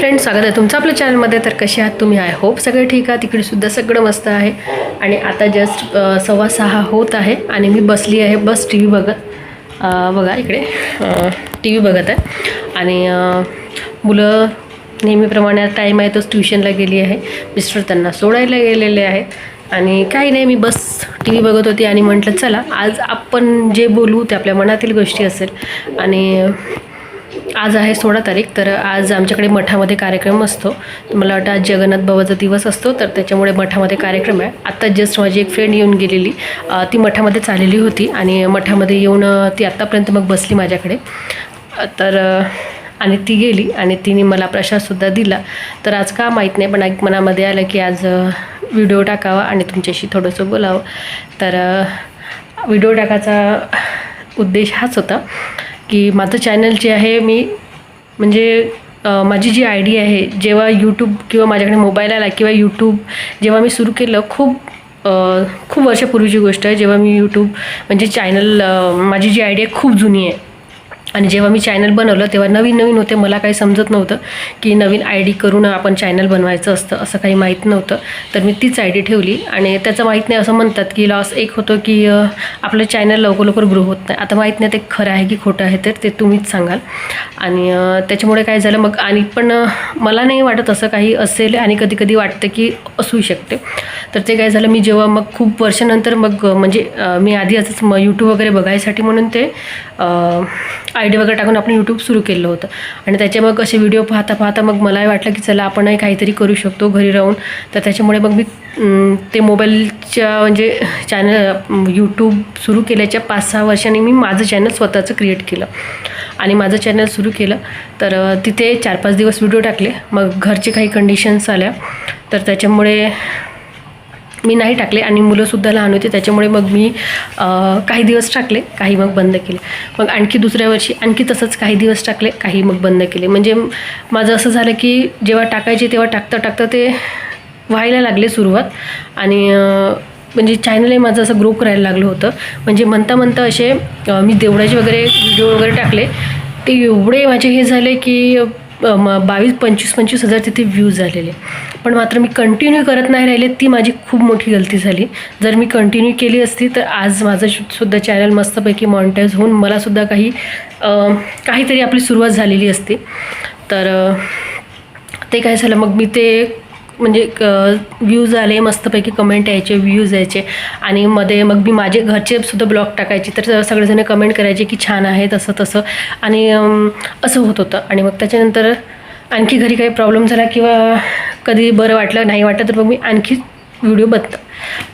Friend स्वागत आहे तुमचं आपल्या चॅनलमध्ये तर कसे आहात तुम्ही? आय होप सगळे ठीक आहात. तिकडे सुद्धा सगळं मस्त आहे. आणि आता जस्ट सव्वा सहा होत आहे आणि मी बसली आहे. बस टी व्ही बघत बघा इकडे टी व्ही बघत आहे. आणि मुलं नेहमीप्रमाणे टाईम आहे तोच ट्युशनला गेली आहे. मिस्टर त्यांना सोडायला गेलेले आहेत आणि काही नाही मी बस टी व्ही बघत होती आणि म्हटलं चला आज आपण जे बोलू ते आपल्या मनातील गोष्टी असेल. आणि आज आहे सोळा तारीख तर आज आमच्याकडे मठामध्ये कार्यक्रम असतो. मला वाटतं आज जगन्नाथ बाबाचा दिवस असतो तर त्याच्यामुळे मठामध्ये कार्यक्रम आहे. आत्ता जस्ट माझी एक फ्रेंड येऊन गेलेली. ती मठामध्ये चाललेली होती आणि मठामध्ये येऊन ती आत्तापर्यंत मग बसली माझ्याकडे. तर आणि ती गेली आणि तिने मला प्रसादसुद्धा दिला. तर आज का माहीत नाही पण एक मनामध्ये आलं की आज व्हिडिओ टाकावा आणि तुमच्याशी थोडंसं बोलावं. तर व्हिडिओ टाकायचा उद्देश हाच होता. की माझं चॅनल जे आहे मी म्हणजे माझी जी आय डी आहे जेव्हा यूट्यूब किंवा माझ्याकडे मोबाईल आला किंवा यूट्यूब जेव्हा मी सुरू केलं खूप खूप वर्षापूर्वीची गोष्ट आहे. जेव्हा मी यूट्यूब म्हणजे चॅनल माझी जी आय डी आहे खूप जुनी आहे. आणि जेव्हा मी चॅनल बनवलं तेव्हा नवीन नवीन होते. मला काही समजत नव्हतं की नवीन आय डी करून आपण चॅनल बनवायचं असतं असं काही माहीत नव्हतं. तर मी तीच आय डी ठेवली आणि त्याचं माहीत नाही असं म्हणतात की लॉस एक होतो की आपलं चॅनल लवकर लवकर ग्रो होत नाही. आता माहीत नाही ते खरं आहे की खोटं आहे तर ते तुम्हीच सांगाल. आणि त्याच्यामुळे काय झालं मग आणि पण मला नाही वाटत असं काही असेल आणि कधी कधी वाटतं की असू शकते. तर ते काय झालं मी जेव्हा मग खूप वर्षानंतर मग म्हणजे मी आधी असंच मग यूट्यूब वगैरे बघायसाठी म्हणून ते आय डी वगैरे टाकून आपण यूट्यूब सुरू केलं होतं. आणि त्याचे मग असे व्हिडिओ पाहता पाहता मग मलाही वाटलं की चला आपणही काहीतरी करू शकतो घरी राहून. तर त्याच्यामुळे मग मी ते मोबाईलच्या म्हणजे चॅनल यूट्यूब सुरू केल्याच्या पाच सहा वर्षांनी मी माझं चॅनल स्वतःचं क्रिएट केलं. आणि माझं चॅनल सुरू केलं. तर तिथे चार पाच दिवस व्हिडिओ टाकले. मग घरचे काही कंडिशन्स आल्या. तर त्याच्यामुळे मी नाही टाकले आणि मुलंसुद्धा लहान होती त्याच्यामुळे मग मी काही दिवस टाकले काही मग बंद केले. मग आणखी दुसऱ्या वर्षी आणखी तसंच काही दिवस टाकले काही मग बंद केले. म्हणजे माझं असं झालं की जेव्हा टाकायचे तेव्हा टाकता टाकता ते व्हायला लागले सुरुवात. आणि म्हणजे चॅनलही माझं असं ग्रो करायला लागलं होतं. म्हणजे म्हणता म्हणता असे मी देवळाचे वगैरे व्हिडिओ वगैरे टाकले. ते एवढे माझे हे झाले की बावीस पंचवीस पंचवीस हजार तिथे व्ह्यूज झालेले. पण मात्र मी कंटिन्यू करत नाही राहिले ती माझी खूप मोठी गलती झाली. जर मी कंटिन्यू केली असती तर आज माझं सुद्धा चॅनल मस्तपैकी मॉनिटाईज होऊन मलासुद्धा काही काहीतरी आपली सुरुवात झालेली असती. तर ते काय झालं मग मी ते म्हणजे व्ह्यूज आले मस्तपैकी कमेंट यायचे व्ह्यूज यायचे. आणि मध्ये मग मी माझे घरचे सुद्धा ब्लॉग टाकायचे. तर सगळेजण कमेंट करायचे की छान आहे तसं तसं. आणि असं होत होतं. आणि मग त्याच्यानंतर आणखी घरी काही प्रॉब्लेम झाला किंवा कधी बरं वाटलं नाही वाटलं तर मग मी आणखी व्हिडिओ बंद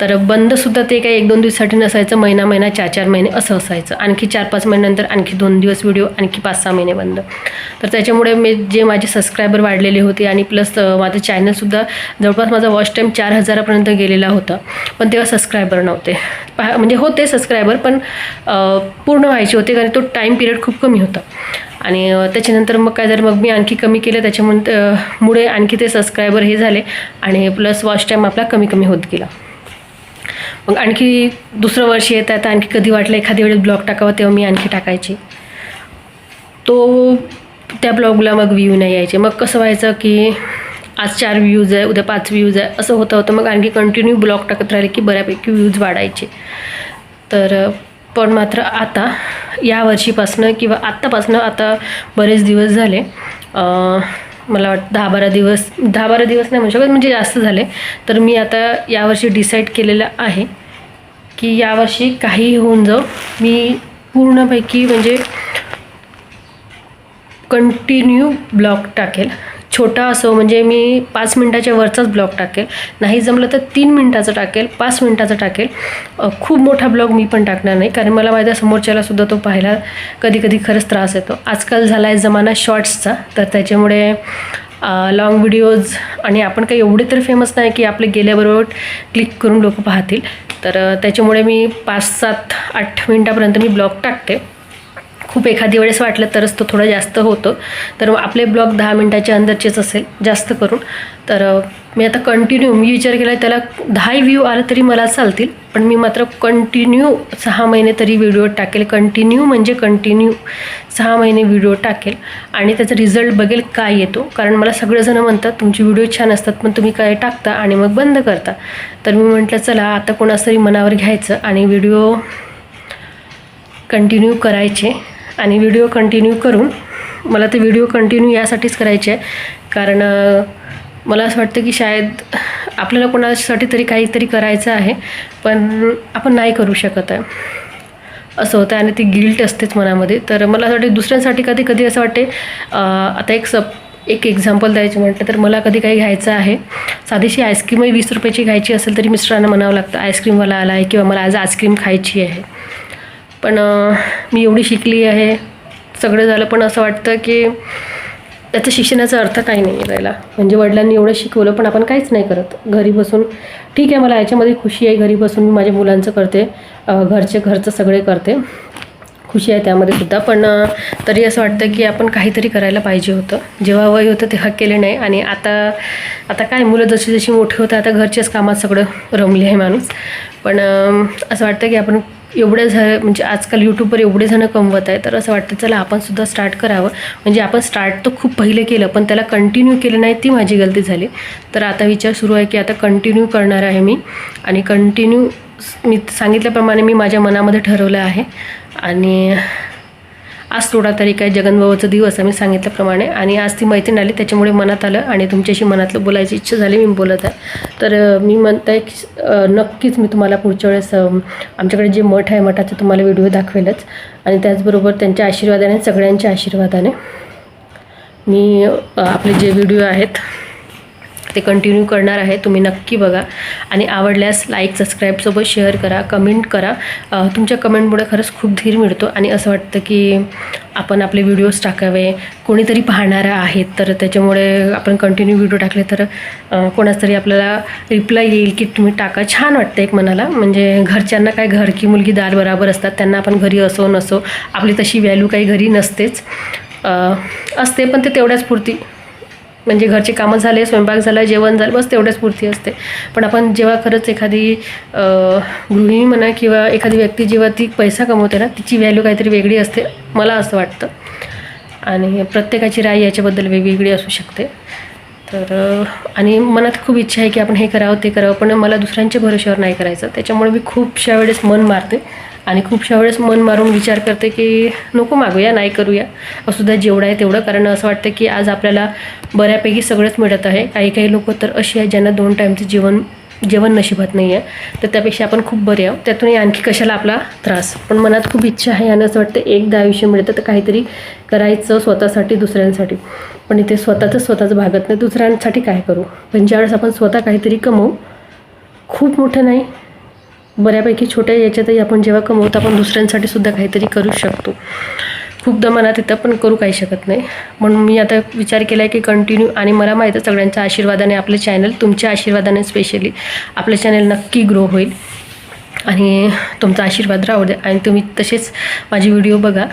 तर बंदसुद्धा ते काही एक दोन दिवसासाठी नसायचं महिना महिना चार चार महिने असं असायचं. आणखी चार पाच महिन्यानंतर आणखी दोन दिवस व्हिडिओ आणखी पाच सहा महिने बंद. तर त्याच्यामुळे मी जे माझे सबस्क्रायबर वाढलेले होते आणि प्लस माझं चॅनलसुद्धा जवळपास माझा वॉच टाईम चार हजारापर्यंत गेलेला होता. पण तेव्हा सबस्क्रायबर नव्हते. पहा म्हणजे होते सबस्क्रायबर पण पूर्ण व्हायचे होते कारण तो टाईम पिरियड खूप कमी होता. आणि त्याच्यानंतर मग काय झालं मग मी आणखी कमी केलं. त्याच्यामुळे मुळे आणखी ते सबस्क्रायबर हे झाले आणि प्लस वॉच टाईम आपला कमी कमी होत गेला. मग आणखी दुसरं वर्ष येत आहे तर आणखी कधी वाटलं एखाद्या वेळेस ब्लॉग टाकावं तेव्हा मी आणखी टाकायची. तो त्या ब्लॉगला मग व्ह्यू नाही यायचे. मग कसं व्हायचं की आज चार व्ह्यूज आहे उद्या पाच व्ह्यूज आहे असं होतं होतं मग आणखी कंटिन्यू ब्लॉग टाकत राहिले की बऱ्यापैकी व्ह्यूज वाढायचे. तर पण मात्र आता या वर्षीपासनं किंवा आत्तापासनं आता बरेच दिवस झाले मला वाटतं दहा बारा दिवस दहा बारा दिवस नाही म्हणू शकत म्हणजे जास्त झाले. तर मी आता यावर्षी डिसाईड केलेलं आहे की यावर्षी काही होऊन जाऊ मी पूर्णपैकी म्हणजे कंटिन्यू ब्लॉग टाकेल. छोटा असो म्हणजे मी पाच मिनटाच्या वरचाच ब्लॉग टाकेल. नाही जमलं तर तीन मिनटाचं टाकेल पाच मिनटाचं टाकेल. खूप मोठा ब्लॉग मी पण टाकणार नाही कारण मला माझ्या समोरच्यालासुद्धा तो पाहायला कधी कधी खरंच त्रास येतो. आजकाल झाला आहे जमाना शॉर्ट्सचा तर त्याच्यामुळे लॉंग व्हिडिओज आणि आपण काही एवढे तर फेमस नाही की आपले गेल्याबरोबर क्लिक करून लोक पाहतील. तर त्याच्यामुळे मी पाच सात आठ मिनटापर्यंत मी ब्लॉग टाकते. खूप एखादी वेळेस वाटलं तरच तो थोडा जास्त होतो. तर आपले ब्लॉग दहा मिनटाच्या अंदरचेच असेल जास्त करून. तर मी आता कंटिन्यू मी विचार केला त्याला दहा व्ह्यू आलं तरी मला चालतील पण मी मात्र कंटिन्यू सहा महिने तरी व्हिडिओ टाकेल. कंटिन्यू म्हणजे कंटिन्यू सहा महिने व्हिडिओ टाकेल. आणि त्याचा रिझल्ट बघेल काय येतो. कारण मला सगळेजणं म्हणतात तुमची व्हिडिओ छान असतात पण तुम्ही काय टाकता आणि मग बंद करता. तर मी म्हटलं चला आता कोणास तरी मनावर घ्यायचं आणि व्हिडिओ कंटिन्यू करायचे. आणि व्हिडिओ कंटिन्यू करून मला ते व्हिडिओ कंटिन्यू यासाठीच करायचे आहे कारण मला असं वाटतं की शायद आपल्याला कोणासाठी तरी काहीतरी करायचं आहे पण आपण नाही करू शकत आहे. असं होतं आणि ती गिल्ट असतेच मनामध्ये. तर मला असं वाटतं दुसऱ्यांसाठी कधी कधी असं वाटते आता एक सप एक एक्झाम्पल द्यायचं म्हटलं तर मला कधी काही घ्यायचं आहे. साधीशी आईस्क्रीमही वीस रुपयाची घ्यायची असेल तरी मिस्टरांना म्हणावं लागतं आईस्क्रीमवाला आला आहे किंवा मला आज आईस्क्रीम खायची आहे. पण मी एवढी शिकली आहे. सगळं झालं पण असं वाटतं की त्याचं शिक्षणाचा अर्थ काही नाही आहे राहिला. म्हणजे वडिलांनी एवढं शिकवलं पण आपण काहीच नाही करत. घरी बसून ठीक आहे मला याच्यामध्ये खुशी आहे. घरी बसून मी माझ्या मुलांचं करते. घरचे घरचं सगळे करते. खुशी आहे त्यामध्ये सुद्धा. पण तरी असं वाटतं की आपण काहीतरी करायला पाहिजे होतं. जेव्हा वय होतं तेव्हा केले नाही. आणि आता आता काय मुलं जशी जशी मोठी होतं आता घरच्याच कामात सगळं रमली आहे माणूस. पण असं वाटतं की आपण एवढे झा म्हणजे आजकाल यूट्यूबवर एवढे जणं कमवत आहे तर असं वाटतं चला आपण सुद्धा स्टार्ट करावं. म्हणजे आपण स्टार्ट तर खूप पहिले केलं पण त्याला कंटिन्यू केलं नाही ती माझी गलती झाली. तर आता विचार सुरू आहे की आता कंटिन्यू करणार आहे मी. आणि कंटिन्यू मी सांगितल्याप्रमाणे मी माझ्या मनामध्ये ठरवलं आहे. आणि आज सोळा तारीख काय जगनभावाचा दिवस आहे मी सांगितल्याप्रमाणे. आणि आज ती मैत्रीण आली त्याच्यामुळे मनात आलं आणि तुमच्याशी मनातलं बोलायची इच्छा झाली मी बोलत आहे. तर मी म्हणत आहे की नक्कीच मी तुम्हाला पुढच्या वेळेस आमच्याकडे जे मठ आहे मठाचे तुम्हाला व्हिडिओ दाखवेलच. आणि त्याचबरोबर त्यांच्या आशीर्वादाने सगळ्यांच्या आशीर्वादाने मी आपले जे व्हिडिओ आहेत ते कंटिन्यू करणार आहे तुम्ही नक्की बघा. आणि आवडल्यास लाईक सबस्क्राईबसोबत शेअर करा कमेंट करा. तुमच्या कमेंटमुळे खरंच खूप धीर मिळतो. आणि असं वाटतं की आपण आपले व्हिडिओज टाकावे. कोणीतरी पाहणारा आहेत तर त्याच्यामुळे आपण कंटिन्यू व्हिडिओ टाकले तर कोणाच तरी आपल्याला रिप्लाय येईल की तुम्ही टाका. छान वाटतं एक मनाला. म्हणजे घरच्यांना काय घर की मुलगी दार बराबर असतात त्यांना आपण घरी असो नसो आपली तशी व्हॅल्यू काही घरी नसतेच. असते पण ते तेवढ्याच पुरती. म्हणजे घरचे कामं झाले स्वयंपाक झाला जेवण झालं बस तेवढ्याच पुरती असते. पण आपण जेव्हा खरंच एखादी गृहिणी म्हणा किंवा एखादी व्यक्ती जेव्हा ती पैसा कमवते ना तिची व्हॅल्यू काहीतरी वेगळी असते मला असं वाटतं. आणि प्रत्येकाची राय याच्याबद्दल वेगवेगळी असू शकते. तर आणि मनात खूप इच्छा आहे की आपण हे करावं ते करावं पण मला दुसऱ्यांच्या भरोश्यावर नाही करायचं. त्याच्यामुळे मी खूपशा वेळेस मन मारते. आणि खूपशा वेळेस मन मारून विचार करते की नको मागूया नाही करूया. असुद्धा जेवढं आहे तेवढं कारण असं वाटतं की आज आपल्याला बऱ्यापैकी सगळंच मिळत आहे. काही काही लोक तर अशी आहेत ज्यांना दोन टाईमचं जेवण जेवण नशिबात नाही आहे तर त्यापेक्षा आपण खूप बरे आहोत. त्यातूनही आणखी कशाला आपला त्रास? पण मनात खूप इच्छा आहे आणि असं वाटतं एकदा आयुष्य मिळतं तर काहीतरी करायचं स्वतःसाठी दुसऱ्यांसाठी. पण इथे स्वतःचं स्वतःचं भागत नाही. दुसऱ्यांसाठी काय करू? पण ज्यावेळेस आपण स्वतः काहीतरी कमवू खूप मोठं नाही. बऱ्यापैकी छोट्या याच्यातही आपण जेव्हा कमवतो आपण दुसऱ्यांसाठी सुद्धा काहीतरी करू शकतो. खूपदा मनात येतं पण करू काही शकत नाही. म्हणून मी आता विचार केला आहे की कंटिन्यू आणि मला माहीत आहे सगळ्यांच्या आशीर्वादाने आपलं चॅनल तुमच्या आशीर्वादाने स्पेशली आपलं चॅनल नक्की ग्रो होईल. आणि तुमचा आशीर्वाद राहू द्या. आणि तुम्ही तसेच माझे व्हिडिओ बघा.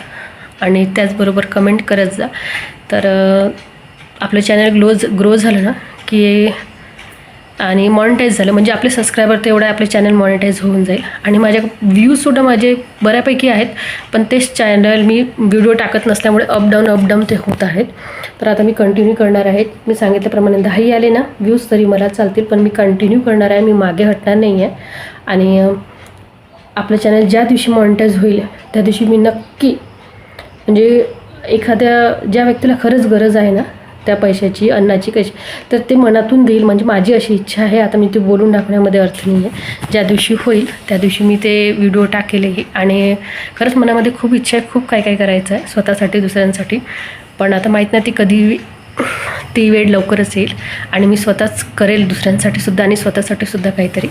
आणि त्याचबरोबर कमेंट करत जा. तर आपलं चॅनल ग्लोज ग्रो झालं ना की आणि मॉनिटाईज झालं. म्हणजे आपले सबस्क्रायबर तेवढं आपले चॅनल मॉनिटाईज होऊन जाईल. आणि माझ्या व्ह्यूजसुद्धा माझे बऱ्यापैकी आहेत. पण तेच चॅनल मी व्हिडिओ टाकत नसल्यामुळे अपडाऊन अपडाऊन ते होत आहेत. तर आता मी कंटिन्यू करणार आहे. मी सांगितल्याप्रमाणे दहाही आले ना व्ह्यूज तरी मला चालतील पण मी कंटिन्यू करणार आहे. मी मागे हटणार नाही आहे. आणि आपलं चॅनल ज्या दिवशी मॉनिटाईज होईल त्या दिवशी मी नक्की म्हणजे एखाद्या ज्या व्यक्तीला खरंच गरज आहे ना त्या पैशाची अन्नाची कशी. तर ते मनातून देईल म्हणजे माझी अशी इच्छा आहे. आता मी ते बोलून टाकण्यामध्ये अर्थ नाही आहे ज्या दिवशी होईल त्या दिवशी मी ते व्हिडिओ टाकेलही आणि खरंच मनामध्ये खूप इच्छा आहे खूप काय काय करायचं आहे स्वतःसाठी दुसऱ्यांसाठी. पण आता माहीत नाही ती कधी ती वेळ लवकरच येईल. आणि मी स्वतःच करेल दुसऱ्यांसाठी सुद्धा आणि स्वतःसाठी सुद्धा काहीतरी.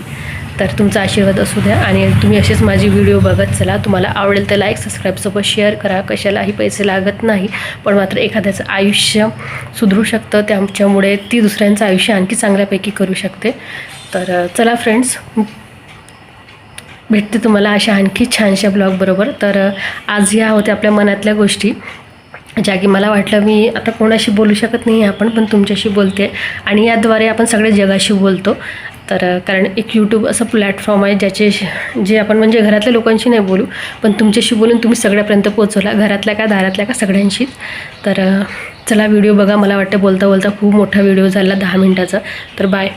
तर तुमचा आशीर्वाद असू द्या आणि तुम्ही असेच माझी व्हिडिओ बघत चला. तुम्हाला आवडेल तर लाईक सबस्क्राईबसोबत शेअर करा. कशालाही पैसे लागत नाही पण मात्र एखाद्याचं आयुष्य सुधरू शकतं. त्याच्यामुळे ती दुसऱ्यांचं आयुष्य आणखी चांगल्यापैकी करू शकते. तर चला फ्रेंड्स भेटते तुम्हाला अशा आणखी छानशा ब्लॉगबरोबर तर आज या होत्या आपल्या मनातल्या गोष्टी. ज्या की मला वाटलं मी आता कोणाशी बोलू शकत नाही आपण पण तुमच्याशी बोलते आणि याद्वारे आपण सगळ्या जगाशी बोलतो. तर कारण एक यूट्यूब असं प्लॅटफॉर्म आहे ज्याचे जे आपण म्हणजे घरातल्या लोकांशी नाही बोलू पण तुमच्याशी बोलून तुम्ही सगळ्यापर्यंत पोहोचवला. घरातल्या का दारातल्या का सगळ्यांशीच तर चला व्हिडिओ बघा. मला वाटतं बोलता बोलता खूप मोठा व्हिडिओ झाला दहा मिनटाचा. तर बाय